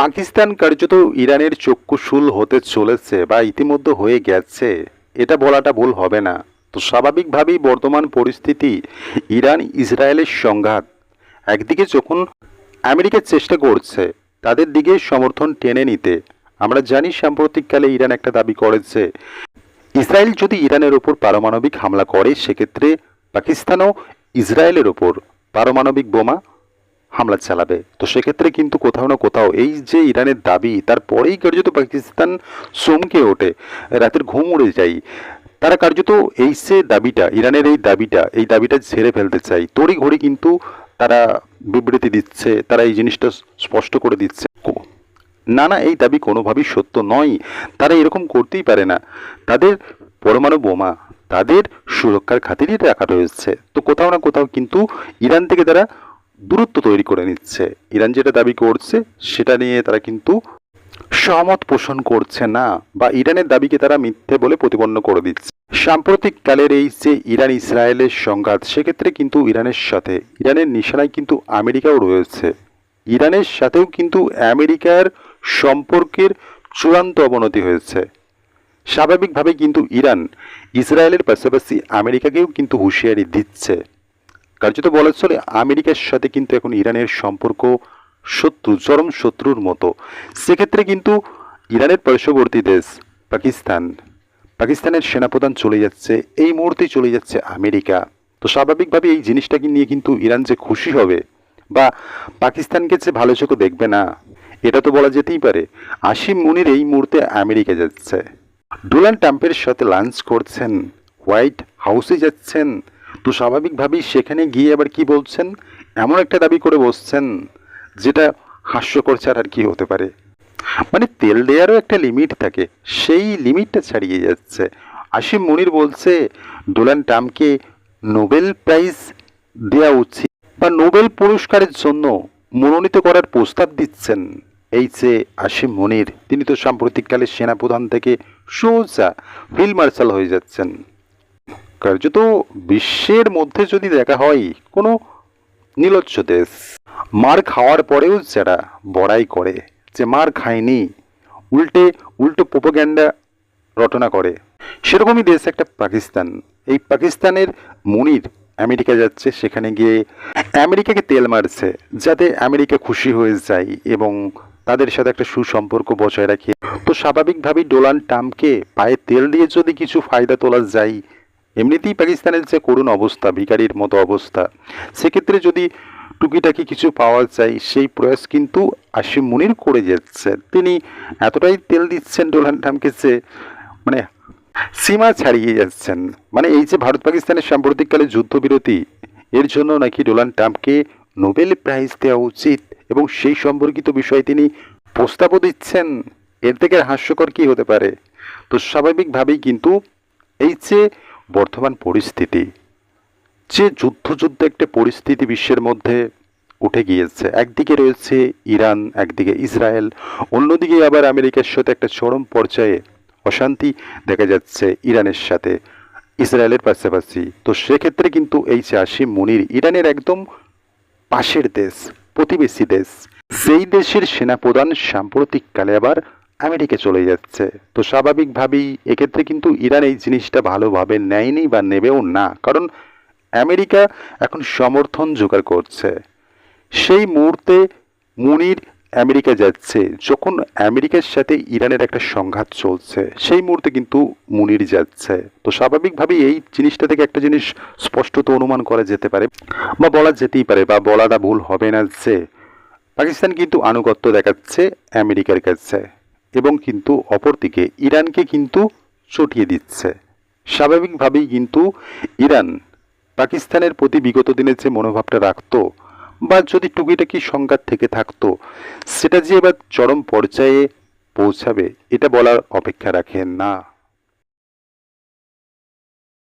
পাকিস্তান কার্যত ইরানের চক্ষুশূল হতে চলেছে বা ইতিমধ্যে হয়ে গেছে। এটা বলাটা ভুল হবে না। তো স্বাভাবিকভাবেই বর্তমান পরিস্থিতি ইরান ইসরায়েলের সংঘাত। একদিকে যখন আমেরিকা চেষ্টা করছে তাদের দিকে সমর্থন টেনে নিতে, আমরা জানি সাম্প্রতিককালে ইরান একটা দাবি করেছে, ইসরায়েল যদি ইরানের ওপর পারমাণবিক হামলা করে, সেক্ষেত্রে পাকিস্তানও ইসরায়েলের ওপর পারমাণবিক বোমা হামলা চালাবে। তো সেক্ষেত্রে কিন্তু কোথাও না কোথাও এই যে ইরানের দাবি তারপরেই কার্যত পাকিস্তান চমকে ওঠে, রাতের ঘুম উড়ে যায়। তারা কার্যত এই যে দাবিটা, ইরানের এই দাবিটা এই দাবিটা ঝেড়ে ফেলতে চাই তড়ি ঘড়ি কিন্তু তারা বিবৃতি দিচ্ছে, তারা এই জিনিসটা স্পষ্ট করে দিচ্ছে। না না, এই দাবি কোনোভাবেই সত্য নয়। তারা এরকম করতেই পারে না। তাদের পরমাণু বোমা, তাদের সুরক্ষার খাতিরই রাখা রয়েছে। তো কোথাও না কোথাও কিন্তু ইরান থেকে তারা দূরত্ব তৈরি করে নিচ্ছে। ইরান যেটা দাবি করছে, সেটা নিয়ে তারা কিন্তু সহমত পোষণ করছে না বা ইরানের দাবিকে তারা মিথ্যে বলে প্রতিপন্ন করে দিচ্ছে। সাম্প্রতিক কালের এই যে ইরান ইসরায়েলের সংঘাত, সেক্ষেত্রে কিন্তু ইরানের সাথে, ইরানের নিশানায় কিন্তু আমেরিকাও রয়েছে। ইরানের সাথেও কিন্তু আমেরিকার সম্পর্কের চূড়ান্ত অবনতি হয়েছে। স্বাভাবিকভাবে কিন্তু ইরান, ইসরায়েলের পাশাপাশি আমেরিকাকেও কিন্তু হুঁশিয়ারি দিচ্ছে। কার্যত বলা চলে আমেরিকার সাথে কিন্তু এখন ইরানের সম্পর্ক শত্রু, চরম শত্রুর মতো। সেক্ষেত্রে কিন্তু ইরানের পার্শ্ববর্তী দেশ পাকিস্তান, পাকিস্তানের সেনাপ্রধান চলে যাচ্ছে, এই মুহূর্তেই চলে যাচ্ছে আমেরিকা। তো স্বাভাবিকভাবে এই জিনিসটাকে নিয়ে কিন্তু ইরান যে খুশি হবে বা পাকিস্তানকে যে ভালো চোখে দেখবে না, এটা তো বলা যেতেই পারে। আসিম মুনির এই মুহূর্তে আমেরিকা যাচ্ছে। ডোনাল্ড ট্রাম্পের সাথে লাঞ্চ করছেন, হোয়াইট হাউসে যাচ্ছেন তো স্বাভাবিকভাবেই সেখানে গিয়ে আবার কি বলছেন? এমন একটা দাবি করে বসছেন যেটা হাস্যকর ছাড়া আর কি হতে পারে। মানে তেল দেওয়ারও একটা লিমিট থাকে, সেই লিমিটটা ছাড়িয়ে যাচ্ছে। আসিম মুনির বলছে ডোনাল্ড ট্রাম্পকে নোবেল প্রাইজ দেওয়া উচিত বা নোবেল পুরস্কারের জন্য মনোনীত করার প্রস্তাব দিচ্ছেন। এই যে আসিম মনির, তিনি তো সাম্প্রতিককালে সেনাপ্রধান থেকে সোজা ফিল্ড মার্শাল হয়ে যাচ্ছেন। কার্যত বিশ্বের মধ্যে যদি দেখা হয় কোনো নীলজ্জ দেশ, মার খাওয়ার পরেও যারা বড়াই করে, যে মার খায়নি, উল্টে, উল্টো প্রোপাগ্যান্ডা রটনা করে, সেরকমই দেশ একটা পাকিস্তান। এই পাকিস্তানের মনির আমেরিকা যাচ্ছে, সেখানে গিয়ে আমেরিকাকে তেল মারছে, যাতে আমেরিকা খুশি হয়ে যায় এবং তাদের সাথে একটা সুসম্পর্ক বজায় রাখে। তো স্বাভাবিকভাবেই ডোনাল্ড ট্রাম্পকে পায়ে তেল দিয়ে যদি কিছু ফায়দা তোলা যায় এমনিতেই পাকিস্তানের যে করুণ অবস্থা, ভিখারির মতো অবস্থা। সেক্ষেত্রে যদি টুকিটাকি কিছু পাওয়া যায়, সেই প্রয়াস কিন্তু আসিম মুনির করে যাচ্ছে। তিনি এতটাই তেল দিচ্ছেন ডোনাল্ড ট্রাম্পকে যে মানে সীমা ছাড়িয়ে যাচ্ছেন। মানে এই যে ভারত পাকিস্তানের সাম্প্রতিককালে যুদ্ধবিরতি, এর জন্য নাকি ডোনাল্ড ট্রাম্পকে নোবেল প্রাইজ দেওয়া উচিত এবং সেই সম্পর্কিত বিষয়ে তিনি প্রস্তাবও দিচ্ছেন। এর থেকে হাস্যকর কী হতে পারে? তো স্বাভাবিকভাবেই কিন্তু এই যে বর্তমান পরিস্থিতি। যে যুদ্ধ যুদ্ধ একটা পরিস্থিতি বিশ্বের মধ্যে উঠে গিয়েছে। একদিকে রয়েছে ইরান, একদিকে ইসরায়েল, অন্যদিকে আবার আমেরিকার সাথে একটা চরম পর্যায়ে অশান্তি দেখা যাচ্ছে ইরানের সাথে, ইসরায়েলের পাশাপাশি। তো সেক্ষেত্রে কিন্তু এই যে আসিম মুনির, ইরানের একদম পাশের দেশ, প্রতিবেশী দেশ। সেই দেশের সেনাপ্রধান সাম্প্রতিককালে আবার আমেরিকা চলে যাচ্ছে। তো স্বাভাবিকভাবেই এক্ষেত্রে কিন্তু ইরান এই জিনিসটা ভালোভাবে নেয়নি বা নেবেও না। কারণ আমেরিকা এখন সমর্থন জোগাড় করছে। সেই মুহূর্তে মুনির আমেরিকা যাচ্ছে। যখন আমেরিকার সাথে ইরানের একটা সংঘাত চলছে, সেই মুহূর্তে কিন্তু মুনির যাচ্ছে। তো স্বাভাবিকভাবেই এই জিনিসটা থেকে একটা জিনিস স্পষ্টত অনুমান করা যেতে পারে বা বলা যেতেই পারে বা বলাটা ভুল হবে না যে। পাকিস্তান কিন্তু আনুগত্য দেখাচ্ছে আমেরিকার কাছে। এবং কিন্তু অপরদিকে ইরানকে কিন্তু চটিয়ে দিচ্ছে। স্বাভাবিকভাবেই কিন্তু ইরান পাকিস্তানের প্রতি বিগত দিনের যে মনোভাবটা রাখত বা যদি টুকিটাকি সংঘাত থেকে থাকতো, সেটা যে এবার চরম পর্যায়ে পৌঁছাবে, এটা বলার অপেক্ষা রাখে না।